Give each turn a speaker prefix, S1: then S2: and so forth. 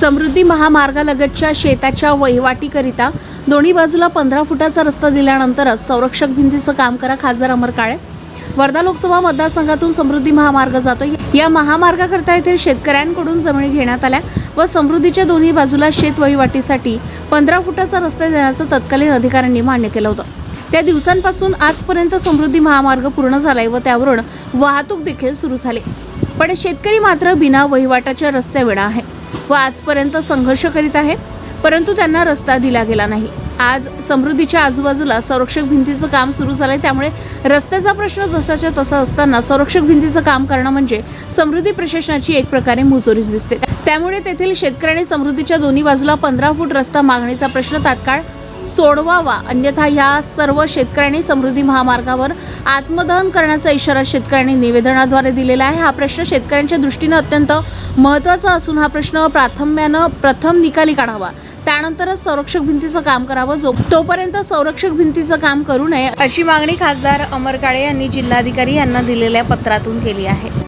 S1: समृद्धी महामार्गालगतच्या शेताच्या वहिवाटीकरिता दोन्ही बाजूला पंधरा फुटाचा रस्ता दिल्यानंतरच संरक्षक भिंतीचं काम करा खासदार अमर काळे. वर्धा लोकसभा मतदारसंघातून समृद्धी महामार्ग जातो या महामार्गाकरता येथील शेतकऱ्यांकडून जमिनी घेण्यात आल्या व समृद्धीच्या दोन्ही बाजूला शेत वहिवाटीसाठी पंधरा फुटाचा रस्ता देण्याचं तत्कालीन अधिकाऱ्यांनी मान्य केलं होतं. त्या दिवसांपासून आजपर्यंत समृद्धी महामार्ग पूर्ण झालाय व त्यावरून वाहतूक देखील सुरू झाली. पण शेतकरी मात्र बिना वहिवाटाच्या रस्त्याविना आहे व आजपर्यंत संघर्ष करीत आहे परंतु त्यांना रस्ता दिला गेला नाही. आज समृद्धीच्या आजूबाजूला संरक्षक भिंतीचं काम सुरू झालंय त्यामुळे रस्त्याचा प्रश्न जसाच्या तसा असताना संरक्षक भिंतीचं काम करणं म्हणजे समृद्धी प्रशासनाची एक प्रकारे मुजोरीच दिसते. त्यामुळे तेथील शेतकऱ्यांनी समृद्धीच्या दोन्ही बाजूला पंधरा फूट रस्ता मागणीचा प्रश्न तात्काळ सोडवावा. अन्यथा ह्या सर्व शेतकऱ्यांनी समृद्धी महामार्गावर आत्मदहन करण्याचा इशारा शेतकऱ्यांनी निवेदनाद्वारे दिलेला आहे. हा प्रश्न शेतकऱ्यांच्या दृष्टीनं अत्यंत महत्त्वाचा असून हा प्रश्न प्राथम्यानं प्रथम निकाली काढावा. त्यानंतरच संरक्षक भिंतीचं काम करावं. जो तोपर्यंत संरक्षक भिंतीचं काम करू नये अशी मागणी खासदार अमर काळे यांनी जिल्हाधिकारी यांना दिलेल्या पत्रातून केली आहे.